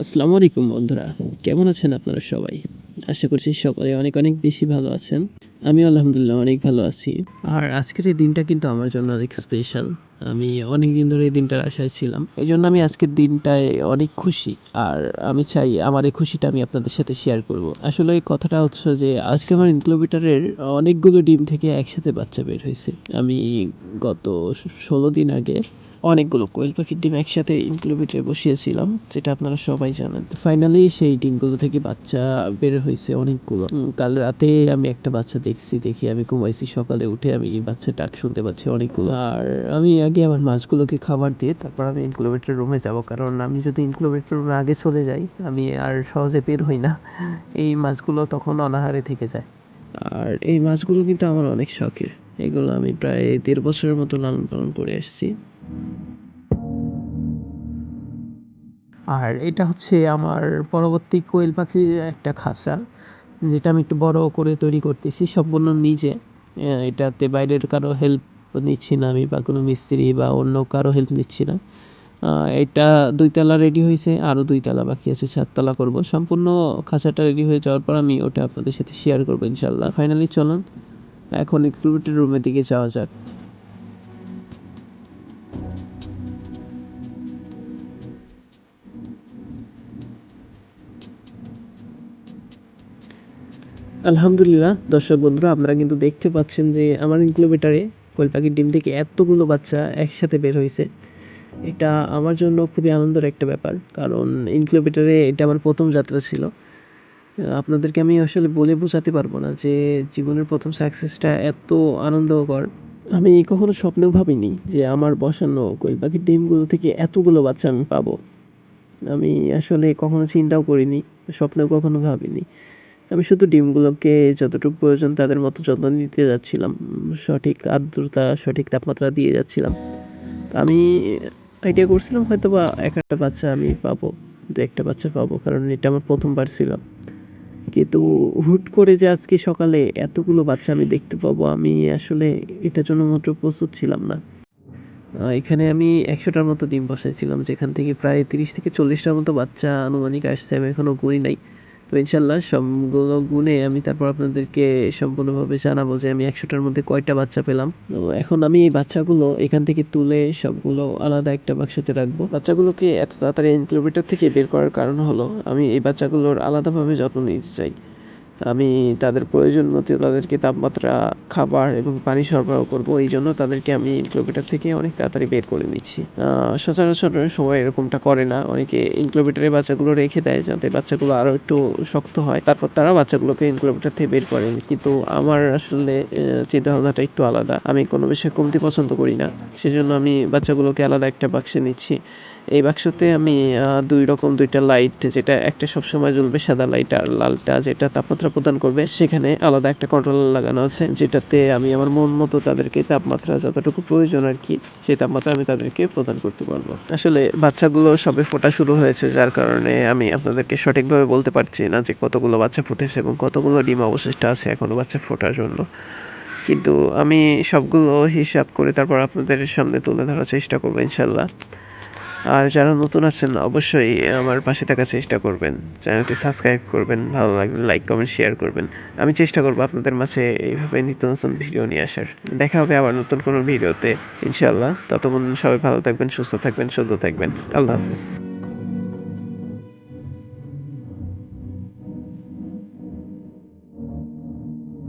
আসসালামু আলাইকুম বন্ধুরা। কেমন আছেন আপনারা সবাই? আশা করছি সকলে অনেক অনেক বেশি ভালো আছেন। আমি আলহামদুলিল্লাহ অনেক ভালো আছি। আর আজকের এই দিনটা কিন্তু আমার জন্য অনেক স্পেশাল আমি অনেক দিন ধরে এই দিনটার আশায় ছিলাম। এই জন্য আমি আজকের দিনটায় অনেক খুশি। আর আমি চাই আমার এই খুশিটা আমি আপনাদের সাথে শেয়ার করব। আসলে এই কথাটা হচ্ছে যে, আজকে আমার ইনক্লোবিটারের অনেকগুলো ডিম থেকে একসাথে বাচ্চা বের হয়েছে। আমি গত ষোলো দিন আগে অনেকগুলো কোয়েল পাখির ডিম একসাথে ইনকিউবেটরে বসিয়েছিলাম, যেটা আপনারা সবাই জানেন। ফাইনালি সেই ডিমগুলো থেকে বাচ্চা বের হয়েছে অনেকগুলো। কাল রাতে আমি একটা বাচ্চা দেখছি, দেখি আমি ঘুমাইছি, সকালে উঠে আমি বাচ্চা ডাক শুনতে পাচ্ছি অনেকগুলো। আর আমি আগে আমার মাছগুলোকে খাবার দিয়ে তারপর আমি ইনকিউবেটর রুমে যাব, কারণ আমি যদি ইনকিউবেটর রুমে আগে চলে যাই, আমি আর সহজে বের হই না। এই মাছগুলো তখন অনাহারে থেকে যায়। আর এই মাছগুলো কিন্তু আমার অনেক শখের। এগুলো আমি প্রায় দেড় বছরের মতো লালন পালন করে আসছি। আর এটা হচ্ছে আমার পরবর্তী কোয়েল পাখির একটা খাঁচা, যেটা আমি একটু বড় করে তৈরি করতেছি সম্পূর্ণ নিজে। এটাতে বাইরের কারও হেল্প নিচ্ছি না আমি বা কোনো মিস্ত্রি বা অন্য কারও হেল্প নিচ্ছি না। এটা দুইতলা রেডি হয়েছে, আরও দুইতলা বাকি আছে চারতলা করব। সম্পূর্ণ খাঁচাটা রেডি হয়ে যাওয়ার পর আমি ওটা আপনাদের সাথে শেয়ার করব ইনশাল্লাহ ফাইনালি চলুন, এখন ইনকিউবেটর রুমের দিকে যাওয়া যাক। আলহামদুলিল্লাহ। দর্শক বন্ধুরা, আপনারা কিন্তু দেখতে পাচ্ছেন যে আমার ইনকিউবেটারে কোয়েল পাখির ডিম থেকে এতগুলো বাচ্চা একসাথে বের হয়েছে। এটা আমার জন্য খুবই আনন্দের একটা ব্যাপার, কারণ ইনকিউবেটারে এটা আমার প্রথম যাত্রা ছিল। আপনাদেরকে আমি আসলে বলে বোঝাতে পারব না যে জীবনের প্রথম সাকসেসটা এত আনন্দকর। আমি কখনো স্বপ্নেও ভাবিনি যে আমার বসানো কোয়েল পাখির ডিমগুলো থেকে এতগুলো বাচ্চা আমি পাবো। আমি আসলে কখনো চিন্তাও করিনি, স্বপ্নেও কখনো ভাবিনি। আমি শুধু ডিমগুলোকে যতটুকু প্রয়োজন তাদের মতো যত্ন নিতে যাচ্ছিলাম, সঠিক আর্দ্রতা, সঠিক তাপমাত্রা দিয়ে যাচ্ছিলাম। আমি আইডিয়া করছিলাম হয়তো বা এক একটা বাচ্চা আমি পাবো, দু একটা বাচ্চা পাবো, কারণ এটা আমার প্রথমবার ছিল। কিন্তু হুট করে যে আজকে সকালে এতগুলো বাচ্চা আমি দেখতে পাবো, আমি আসলে এটার জন্য মাত্র প্রস্তুত ছিলাম না। এখানে আমি একশোটার মতো ডিম বসাইছিলাম, যেখান থেকে প্রায় তিরিশ থেকে চল্লিশটার মতো বাচ্চা আনুমানিক আসছে, আমি এখনও গুনি নাই। তো ইনশাল্লাহ সবগুলো গুণে আমি তারপর আপনাদেরকে সম্পূর্ণভাবে জানাব যে আমি একশোটার মধ্যে কয়টা বাচ্চা পেলাম। তো এখন আমি এই বাচ্চাগুলো এখান থেকে তুলে সবগুলো আলাদা একটা বাক্সতে রাখব। বাচ্চাগুলোকে এত তাড়াতাড়ি ইনকিউবেটর থেকে বের করার কারণ হলো আমি এই বাচ্চাগুলোর আলাদাভাবে যত্ন নিতে চাই। আমি তাদের প্রয়োজন মতো তাদেরকে তাপমাত্রা, খাবার এবং পানি সরবরাহ করব। এই জন্য তাদেরকে আমি ইনকিউবেটর থেকে অনেক তাড়াতাড়ি বের করে নিচ্ছি। সচরাচর সবাই এরকমটা করে না। অনেকে ইনকিউবেটরে বাচ্চাগুলো রেখে দেয় যাতে বাচ্চাগুলো আরও একটু শক্ত হয়। তারপর তারা বাচ্চাগুলোকে ইনকিউবেটর থেকে বের করে কিন্তু আমার আসলে চিন্তা ভাবনাটা একটু আলাদা। আমি কোনো বিষয়ে কমতি পছন্দ করি না। সেজন্য আমি বাচ্চাগুলোকে আলাদা একটা বাক্সে নিচ্ছি। এই বাক্সতে আমি দুই রকম দুইটা লাইট যেটা একটা সবসময় জ্বলবে সাদা লাইট আর লালটা যেটা তাপমাত্রা প্রদান করবে, সেখানে আলাদা একটা কন্ট্রোলার লাগানো আছে, যেটাতে আমি আমার মন মতো তাদেরকে তাপমাত্রা যতটুকু প্রয়োজন আর কি, সেই তাপমাত্রা আমি তাদেরকে প্রদান করতে পারব। আসলে বাচ্চাগুলো সবে ফোটা শুরু হয়েছে, যার কারণে আমি আপনাদেরকে সঠিকভাবে বলতে পারছি না যে কতগুলো বাচ্চা ফুটেছে এবং কতগুলো ডিম অবশিষ্ট আছে এখনও বাচ্চা ফোটার জন্য। কিন্তু আমি সবগুলো হিসাব করে তারপর আপনাদের সামনে তুলে ধরার চেষ্টা করব ইনশাল্লাহ আর যারা নতুন আছেন, অবশ্যই আমার পাশে থাকার চেষ্টা করবেন। চ্যানেলটি সাবস্ক্রাইব করবেন, ভালো লাগলে লাইক, কমেন্ট, শেয়ার করবেন। আমি চেষ্টা করব আপনাদের মাঝে এইভাবে নিত্য নতুন ভিডিও নিয়ে আসার। দেখা হবে আবার নতুন কোনো ভিডিওতে ইনশাল্লাহ ততক্ষণ সবাই ভালো থাকবেন, সুস্থ থাকবেন সুস্থ থাকবেন। আল্লাহ হাফিজ।